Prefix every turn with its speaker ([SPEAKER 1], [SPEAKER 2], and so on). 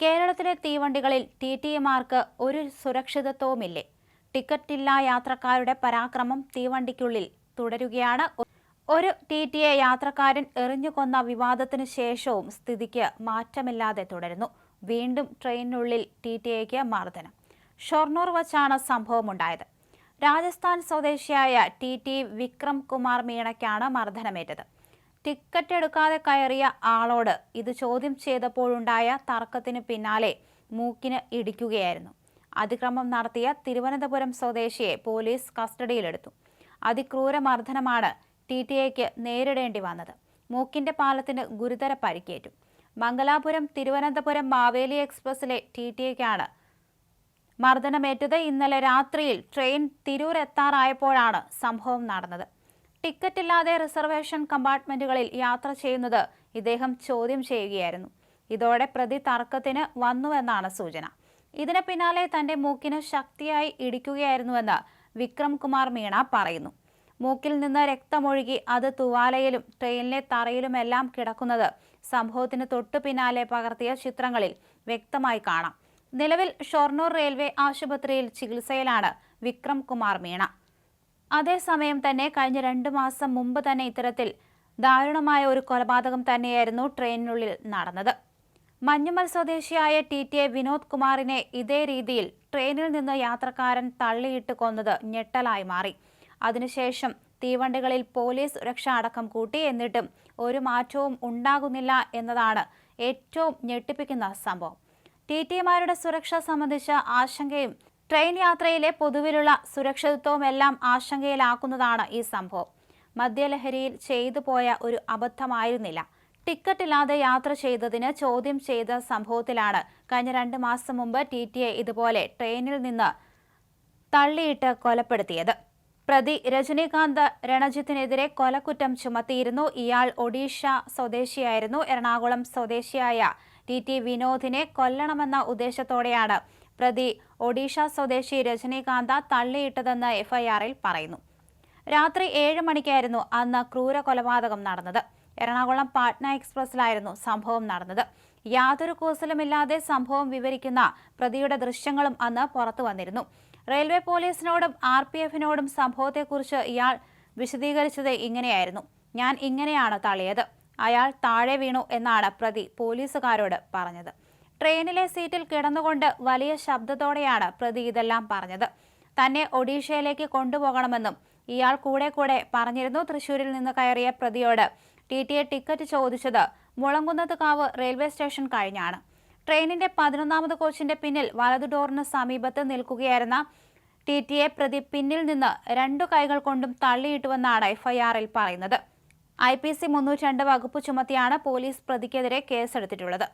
[SPEAKER 1] കേരളത്തിലെ തീവണ്ടികളിൽ T T എമാർക്ക് ഒരു സുരക്ഷിതത്വവുമില്ലേ? ടിക്കറ്റില്ലാ യാത്രക്കാരുടെ പരാക്രമം തീവണ്ടിക്കുള്ളിൽ തുടരുകയാണ്. ഒരു ടി ടി എ യാത്രക്കാരൻ എറിഞ്ഞുകൊന്ന വിവാദത്തിനു ശേഷവും സ്ഥിതിക്ക് മാറ്റമില്ലാതെ തുടരുന്നു. വീണ്ടും ട്രെയിനിനുള്ളിൽ ടി ടി എക്ക് മർദ്ദനം. ഷൊർണൂർ വച്ചാണ് സംഭവമുണ്ടായത്. രാജസ്ഥാൻ സ്വദേശിയായ ടി ടി വിക്രം കുമാർ മീണയ്ക്കാണ് മർദ്ദനമേറ്റത്. ടിക്കറ്റ് എടുക്കാതെ കയറിയ ആളോട് ഇത് ചോദ്യം ചെയ്തപ്പോഴുണ്ടായ തർക്കത്തിന് പിന്നാലെ മൂക്കിന് ഇടിക്കുകയായിരുന്നു. അതിക്രമം നടത്തിയ തിരുവനന്തപുരം സ്വദേശിയെ പോലീസ് കസ്റ്റഡിയിലെടുത്തു. അതിക്രൂര മർദ്ദനമാണ് ടി ടി എക്ക് നേരിടേണ്ടി വന്നത്. മൂക്കിന്റെ പാലത്തിന് ഗുരുതര പരിക്കേറ്റു. മംഗലാപുരം തിരുവനന്തപുരം മാവേലി എക്സ്പ്രസിലെ ടി ടി എക്കാണ് മർദ്ദനമേറ്റത്. ഇന്നലെ രാത്രിയിൽ ട്രെയിൻ തിരൂർ എത്താറായപ്പോഴാണ് സംഭവം നടന്നത്. ടിക്കറ്റ് ഇല്ലാതെ റിസർവേഷൻ കമ്പാർട്ട്മെന്റുകളിൽ യാത്ര ചെയ്യുന്നത് ഇദ്ദേഹം ചോദ്യം ചെയ്യുകയായിരുന്നു. ഇതോടെ പ്രതി തർക്കത്തിന് വന്നുവെന്നാണ് സൂചന. ഇതിന് പിന്നാലെ തന്റെ മൂക്കിന് ശക്തിയായി ഇടിക്കുകയായിരുന്നുവെന്ന് വിക്രം കുമാർ മീണ പറയുന്നു. മൂക്കിൽ നിന്ന് രക്തമൊഴുകി അത് തുവാലയിലും ട്രെയിനിലെ തറയിലുമെല്ലാം കിടക്കുന്നത് സംഭവത്തിന് തൊട്ടു പിന്നാലെ പകർത്തിയ ചിത്രങ്ങളിൽ വ്യക്തമായി കാണാം. നിലവിൽ ഷൊർണൂർ റെയിൽവേ ആശുപത്രിയിൽ ചികിത്സയിലാണ് വിക്രം കുമാർ മീണ. അതേസമയം തന്നെ കഴിഞ്ഞ രണ്ടു മാസം മുമ്പ് തന്നെ ഇത്തരത്തിൽ ദാരുണമായ ഒരു കൊലപാതകം തന്നെയായിരുന്നു ട്രെയിനിനുള്ളിൽ നടന്നത്. മഞ്ഞുമൽ സ്വദേശിയായ ടി ടി എ വിനോദ് കുമാറിനെ ഇതേ രീതിയിൽ ട്രെയിനിൽ നിന്ന് യാത്രക്കാരൻ തള്ളിയിട്ട് കൊന്നത് ഞെട്ടലായി മാറി. അതിനുശേഷം തീവണ്ടികളിൽ പോലീസ് സുരക്ഷ അടക്കം കൂട്ടി എന്നിട്ടും ഒരു മാറ്റവും ഉണ്ടാകുന്നില്ല എന്നതാണ് ഏറ്റവും ഞെട്ടിപ്പിക്കുന്ന സംഭവം. ടി ടി എമാരുടെ സുരക്ഷ സംബന്ധിച്ച ആശങ്കയും ട്രെയിൻ യാത്രയിലെ പൊതുവിലുള്ള സുരക്ഷിതത്വമെല്ലാം ആശങ്കയിലാക്കുന്നതാണ് ഈ സംഭവം. മദ്യലഹരിയിൽ ചെയ്തു പോയ ഒരു അബദ്ധമായിരുന്നില്ല. ടിക്കറ്റില്ലാതെ യാത്ര ചെയ്തതിന് ചോദ്യം ചെയ്ത സംഭവത്തിലാണ് കഴിഞ്ഞ രണ്ട് മാസം മുമ്പ് ടി ടി എ ഇതുപോലെ ട്രെയിനിൽ നിന്ന് തള്ളിയിട്ട് കൊലപ്പെടുത്തിയത്. പ്രതി രജനീകാന്ത് രണജിത്തിനെതിരെ കൊലക്കുറ്റം ചുമത്തിയിരുന്നു. ഇയാൾ ഒഡീഷ സ്വദേശിയായിരുന്നു. എറണാകുളം സ്വദേശിയായ ടി ടി വിനോദിനെ കൊല്ലണമെന്ന ഉദ്ദേശത്തോടെയാണ് പ്രതി ഒഡീഷ സ്വദേശി രജനീകാന്ത തള്ളിയിട്ടതെന്ന് എഫ്ഐആറിൽ പറയുന്നു. രാത്രി ഏഴ് മണിക്കായിരുന്നു അന്ന് ക്രൂര കൊലപാതകം നടന്നത്. എറണാകുളം പാട്ന എക്സ്പ്രസിലായിരുന്നു സംഭവം നടന്നത്. യാതൊരു കൂസലുമില്ലാതെ സംഭവം വിവരിക്കുന്ന പ്രതിയുടെ ദൃശ്യങ്ങളും അന്ന് പുറത്തു വന്നിരുന്നു. റെയിൽവേ പോലീസിനോടും ആർ പി എഫിനോടും സംഭവത്തെക്കുറിച്ച് ഇയാൾ വിശദീകരിച്ചത് ഇങ്ങനെയായിരുന്നു. ഞാൻ ഇങ്ങനെയാണ് തള്ളിയത്. അയാൾ താഴെ വീണു എന്നാണ് പ്രതി പോലീസുകാരോട് പറഞ്ഞത്. ട്രെയിനിലെ സീറ്റിൽ കിടന്നുകൊണ്ട് വലിയ ശബ്ദത്തോടെയാണ് പ്രതി ഇതെല്ലാം പറഞ്ഞത്. തന്നെ ഒഡീഷയിലേക്ക് കൊണ്ടുപോകണമെന്നും ഇയാൾ കൂടെ കൂടെ പറഞ്ഞിരുന്നു. തൃശൂരിൽ നിന്ന് കയറിയ പ്രതിയോട് ടി ടി എ ടിക്കറ്റ് ചോദിച്ചത് മുളങ്കുന്നത് കാവ് റെയിൽവേ സ്റ്റേഷൻ കഴിഞ്ഞാണ്. ട്രെയിനിന്റെ പതിനൊന്നാമത് കോച്ചിന്റെ പിന്നിൽ വലതു ഡോറിന് സമീപത്ത് നിൽക്കുകയായിരുന്ന ടി ടി എ പ്രതി പിന്നിൽ നിന്ന് രണ്ടു കൈകൾ കൊണ്ടും തള്ളിയിട്ടുവെന്നാണ് എഫ്ഐആറിൽ പറയുന്നത്. ഐ പി സി മുന്നൂറ്റി രണ്ട് വകുപ്പ് ചുമത്തിയാണ് പോലീസ് പ്രതിക്കെതിരെ കേസെടുത്തിട്ടുള്ളത്.